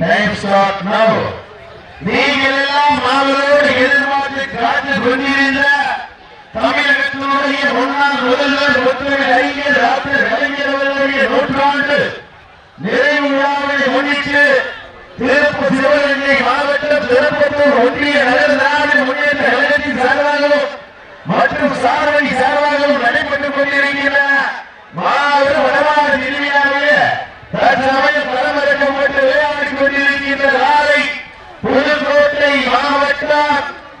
Time start now நீங்கள் எல்லாம் மாவளோடு எதிர்பார்த்து காத்து கொண்டிருந்த தமிழகத்தினுடைய முன்னாள் முதல்வர் முத்துவேல் அறிஞர் டாக்டர் கலைஞர் அவர்களுடைய நூற்றாண்டு நிறைவு விழாவை முன்னிட்டு திருப்பூர் சிவகங்கை மாவட்டம் திருப்பத்தூர் ஒன்றிய நகர நாடு முன்னேற்ற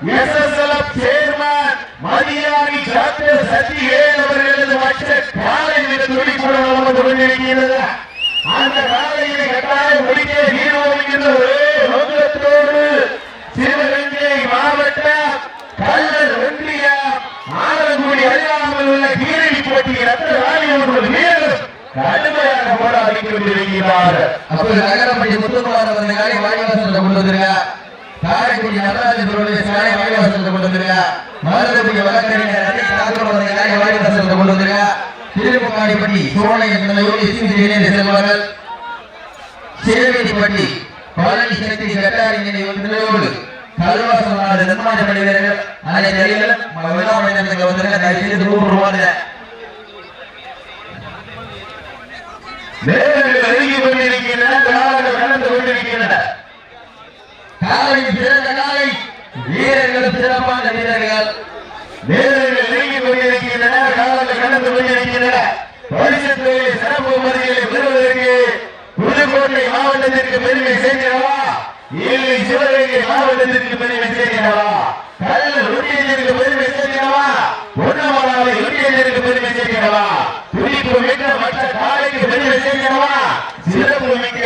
எஸ்எஸ்எல்எஃப் சேர்மன் மதியாகி டாக்டர் சத்திவேல் அவர்களது மற்ற காலையில் மிக துடிப்புடன் நடந்து கொண்டிருக்கிறது அந்த காலையில் கட்டாயம் முடிக்க தீர்வோம் என்ற ஒரே நோக்கத்தோடு சிவகங்கை மாவட்டம் கல்லர் ஒன்றியம் ஆலங்குடி அறியாமல் உள்ள கீரடி போட்டி ரத்த ராணியோடு வீரர் கடுமையாக போராடி கொண்டிருக்கிறார். அப்போது நகரப்பட்டி முத்துக்குமார் அவர்கள் காலை வாடிவாசல் கொண்டு வந்துருங்க காரைக்குடி நடராஜபுரம் சாலை வாடிவாசல் கொண்டு வந்திருக்கா? மருதக்குடி வழக்கறிஞர் ரமேஷ் தாக்கூர் அவர்கள் காலை வாடிவாசல் கொண்டு வந்துருங்க திருமுக்காடிப்பட்டி சோழை என்பதையோடு இணைந்து செல்வார்கள். சேவேரிப்பட்டி பழனி சக்தி கட்டாரிஞனை நிலையோடு கல்வாசம் நிர்மாணப்படி வீரர்கள் அனைத்து அணிகளும் விழா மைதானத்துக்கு தயவு செய்து ரூபாய் நேரங்கள் நெருங்கி கொண்டிருக்கின்றன காலங்கள் கடந்து கொண்டிருக்கின்றன காலை சிறந்த காலை வீரர்கள் சிறப்பான வீரர்கள். நேரங்கள் நெருங்கி கொண்டிருக்கின்றன காலங்கள் கடந்து கொண்டிருக்கின்றன பரிசுத்தொகை சிறப்பு மதிகளை பெறுவதற்கு புதுக்கோட்டை மாவட்டத்திற்கு பெருமை சேர்க்கிறவா? இல்லை சிவகங்கை மாவட்டத்திற்கு பெருமை சேர்க்கிறவா? கல்லூர் ஒன்றியத்திற்கு பெருமை சேர்க்கிறவா? பொன்னமராவை ஒன்றியத்திற்கு பெருமை சேர்க்கிறவா? துடிப்பு மிக்க மற்ற காலைக்கு பெருமை சேர்க்கிறவா சிறப்பு மிக்க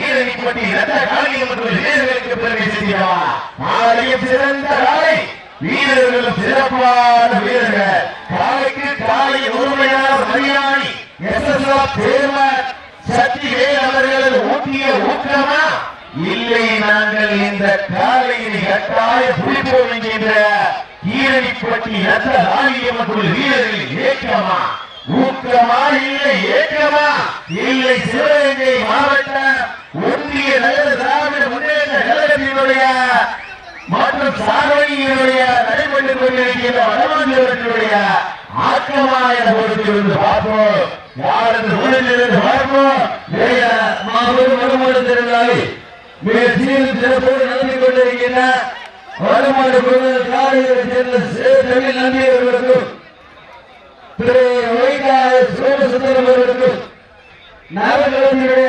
ஈரணிப்பட்டி ரத்த காலைக்கு மற்றும் வீரர்களுக்கு பெருமை சேர்க்கிறவா ஆலயம் சிறந்த காலை வீரர்கள் சிறப்பான வீரர்கள். காலைக்கு காலை ஒருமையான மரியாதை எஸ் எஸ் சேர்மன் சக்திவேல் அவர்கள் ஊட்டிய ஊக்கமா? இல்லை நாங்கள் இந்த காலையை கட்டாய புரிப்போம் என்கின்ற ஈரணிப்பட்டி நல்ல ஆகியவற்றுள் வீரர்கள் ஏக்கமா? ஊக்கமா இல்லை ஏக்கமா? இல்லை சிவகங்கை மாவட்டம் ஒன்றிய நகர திராவிட முன்னேற்ற கழகத்தினுடைய மற்றும் சாதனையினுடைய நடைபெற்றுக் கொண்டிருக்கின்ற வடமாநிலத்தினுடைய ஆக்கமான பொறுத்திருந்து பார்ப்போம். யார் என்று ஊழலிருந்து பார்ப்போம் மாபெரும் வடமாடு மிக சீரும் சிறப்போடு நடந்து கொண்டிருக்கின்ற வடமாடு காலையில் சேர்ந்த திரு சோமசுந்தரம் அவர்களுக்கும் நாகர்களுடைய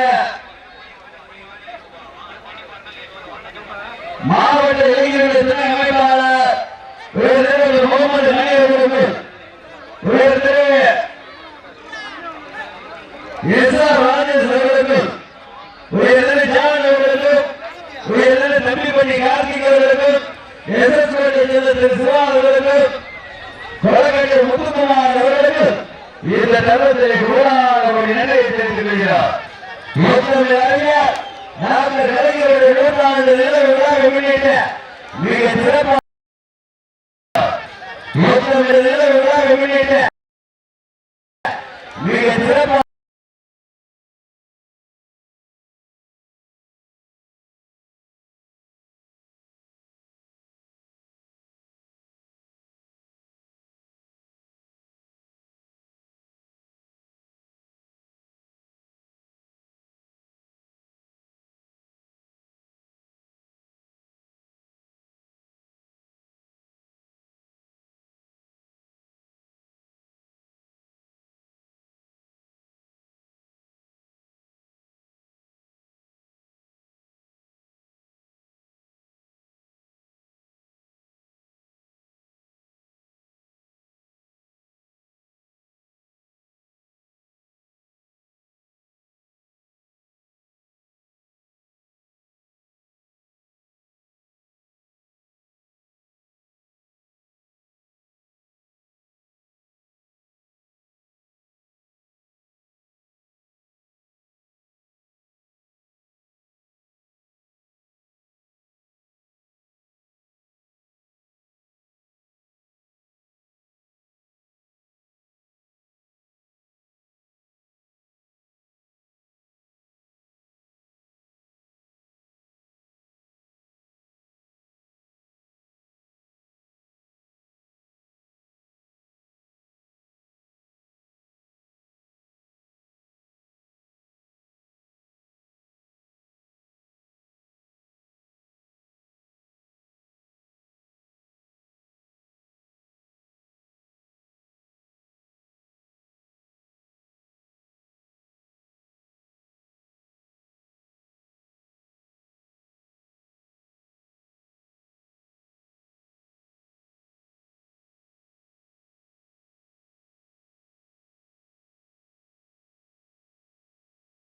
மாவட்ட இளைஞர்கள் துணை அமைப்பாளர் உயர்திரு முகமது மணி அவர்களுக்கும் உயர்திரு எஸ் ஆர் ராஜேஷ் அவர்களுக்கும் உயர்திரு ஜான் அவர்களுக்கும் உயர்திரு தம்பிப்பட்டி கார்த்திக் அவர்களுக்கும் எஸ் எஸ் சேர்ந்த திரு சிவா அவர்களுக்கும் கொலகட்டை முத்துக்குமார் அவர்களுக்கும் இந்த தருவத்திலே கூடாத நன்றியை தெரிவித்துக் கொள்கிறார். அறிஞர் டாக்டர் கலைஞருடைய நூற்றாண்டு நிலை விழாவை முன்னிட்டு மிக சிறப்பாக இயக்குனர் நிலை விழாவை முன்னிட்டு மிக சிறப்பாக